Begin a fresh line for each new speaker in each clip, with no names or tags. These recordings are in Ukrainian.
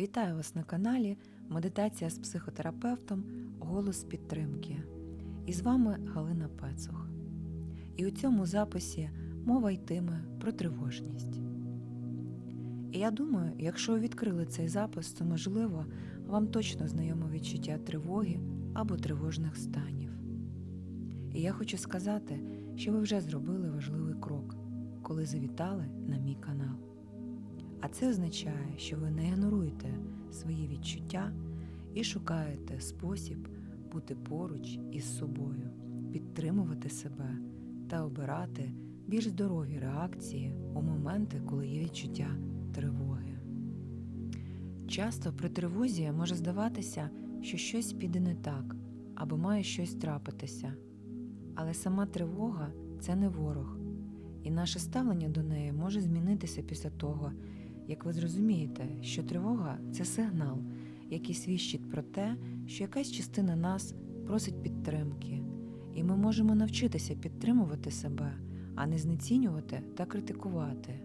Вітаю вас на каналі Медитація з психотерапевтом Голос підтримки. І з вами Галина Пецух. І у цьому записі мова йтиме про тривожність. І я думаю, якщо ви відкрили цей запис, то можливо вам точно знайоме відчуття тривоги або тривожних станів. І я хочу сказати, що ви вже зробили важливий крок, коли завітали на мій канал. А це означає, що ви не ігноруєте свої відчуття і шукаєте спосіб бути поруч із собою, підтримувати себе та обирати більш здорові реакції у моменти, коли є відчуття тривоги. Часто при тривозі може здаватися, що щось піде не так або має щось трапитися. Але сама тривога це не ворог, і наше ставлення до неї може змінитися після того, як ви зрозумієте, що тривога це сигнал, який свідчить про те, що якась частина нас просить підтримки, і ми можемо навчитися підтримувати себе, а не знецінювати та критикувати.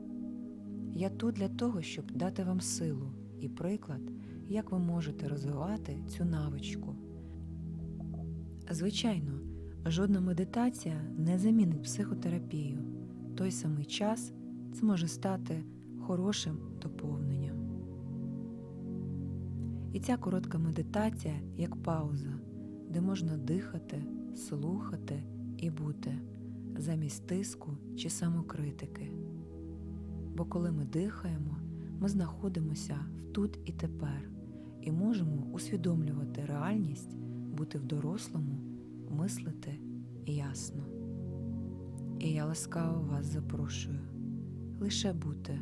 Я тут для того, щоб дати вам силу і приклад, як ви можете розвивати цю навичку. Звичайно, жодна медитація не замінить психотерапію. Той самий час це може стати хорошим доповненням. І ця коротка медитація як пауза, де можна дихати, слухати і бути замість тиску чи самокритики. Бо коли ми дихаємо, ми знаходимося в тут і тепер і можемо усвідомлювати реальність, бути в дорослому, мислити ясно. І я ласкаво вас запрошую лише бути,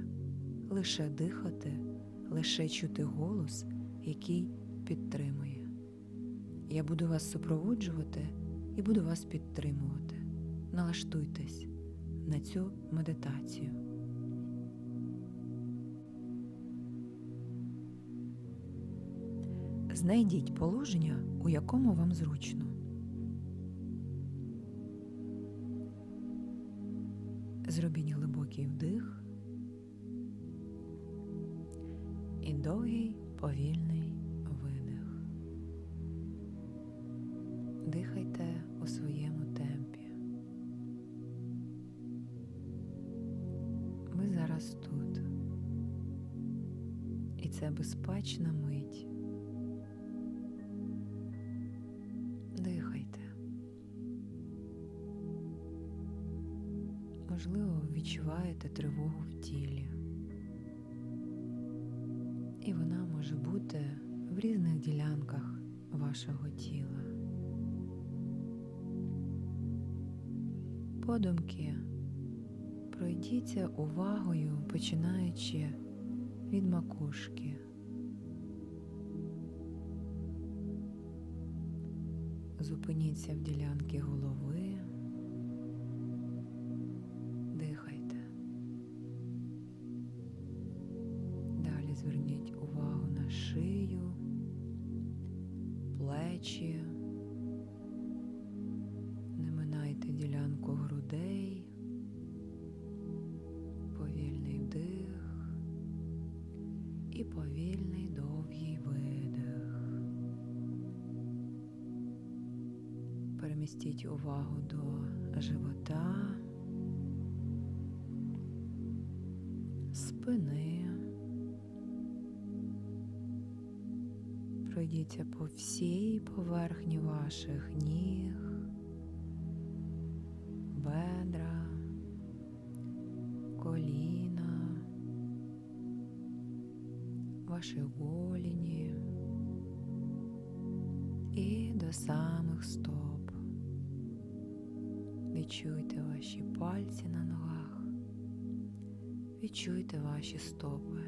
лише дихати, лише чути голос, який підтримує. Я буду вас супроводжувати і буду вас підтримувати. Налаштуйтесь на цю медитацію. Знайдіть положення, у якому вам зручно. Зробіть глибокий вдих довгий повільний видих. Дихайте у своєму темпі. Ви зараз тут. І це безпечна мить. Дихайте. Можливо, відчуваєте тривогу в тілі. І вона може бути в різних ділянках вашого тіла. Подумки пройдіться увагою, починаючи від макушки. Зупиніться в ділянки голови. Перемістіть увагу до живота, спини. Пройдіться по всій поверхні ваших ніг, бедра, коліна, ваші голіні і до самих стоп. Відчуйте ваші пальці на ногах, відчуйте ваші стопи.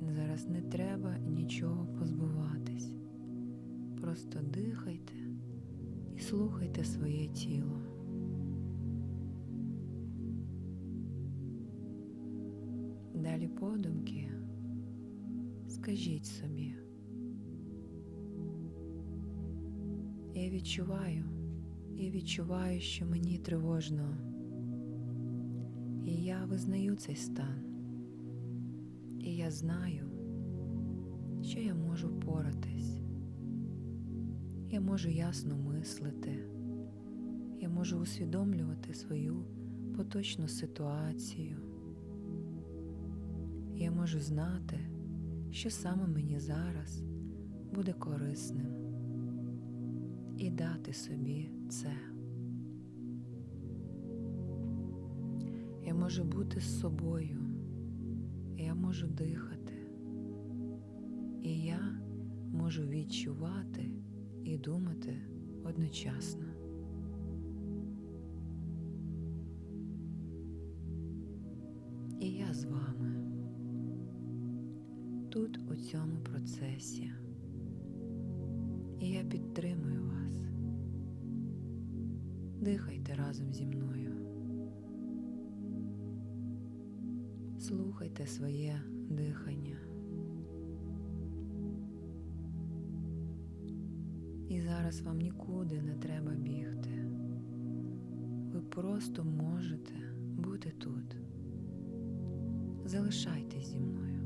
Зараз не треба нічого позбуватись. Просто дихайте і слухайте своє тіло. Далі подумки скажіть собі. Я відчуваю, я відчуваю, що мені тривожно. І я визнаю цей стан. І я знаю, що я можу впоратись. Я можу ясно мислити, я можу усвідомлювати свою поточну ситуацію. Я можу знати, що саме мені зараз буде корисним, дати собі це. Я можу бути з собою, я можу дихати, і я можу відчувати і думати одночасно. І я з вами тут у цьому процесі. І я підтримую. Дихайте разом зі мною. Слухайте своє дихання. І зараз вам нікуди не треба бігти. Ви просто можете бути тут. Залишайтесь зі мною.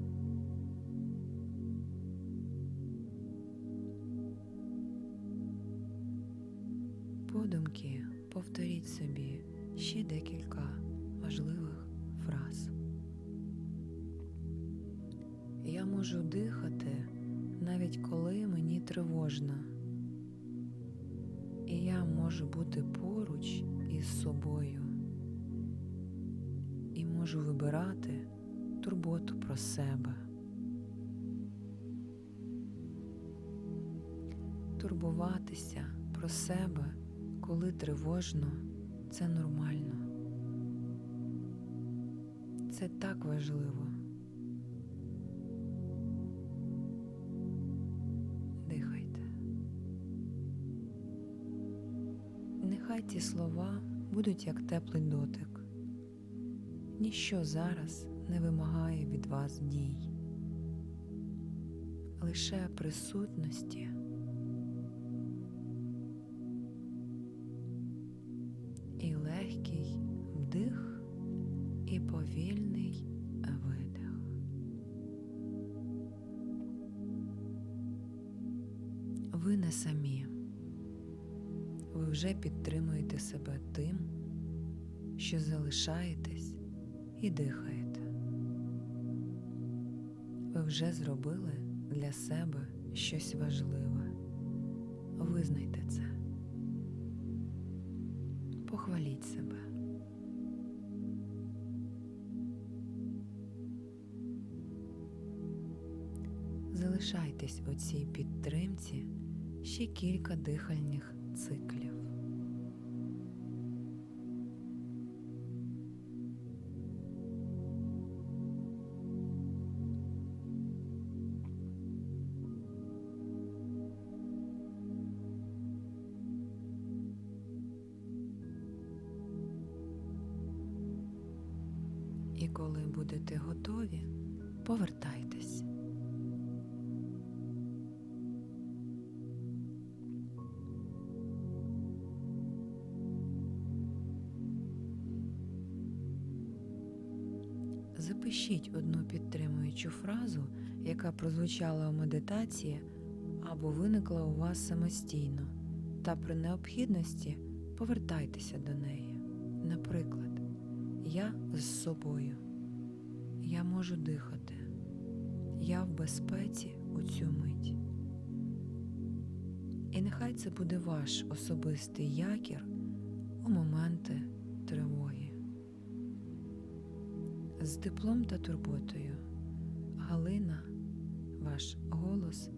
Подумки повторіть собі ще декілька важливих фраз. Я можу дихати навіть коли мені тривожно. І я можу бути поруч із собою і можу вибирати турботу про себе. Турбуватися про себе, коли тривожно, це нормально. Це так важливо. Дихайте. Нехай ці слова будуть як теплий дотик. Ніщо зараз не вимагає від вас дій, лише присутності. Повільний видих. Ви не самі. Ви вже підтримуєте себе тим, що залишаєтесь і дихаєте. Ви вже зробили для себе щось важливе. Визнайте це. Похваліть себе. Залишайтесь у цій підтримці ще кілька дихальних циклів. І коли будете готові, повертайтесь. Запишіть одну підтримуючу фразу, яка прозвучала у медитації або виникла у вас самостійно, та при необхідності повертайтеся до неї. Наприклад, я з собою, я можу дихати, я в безпеці у цю мить. І нехай це буде ваш особистий якір у моменти тривоги. З теплом та турботою Галина ваш голос.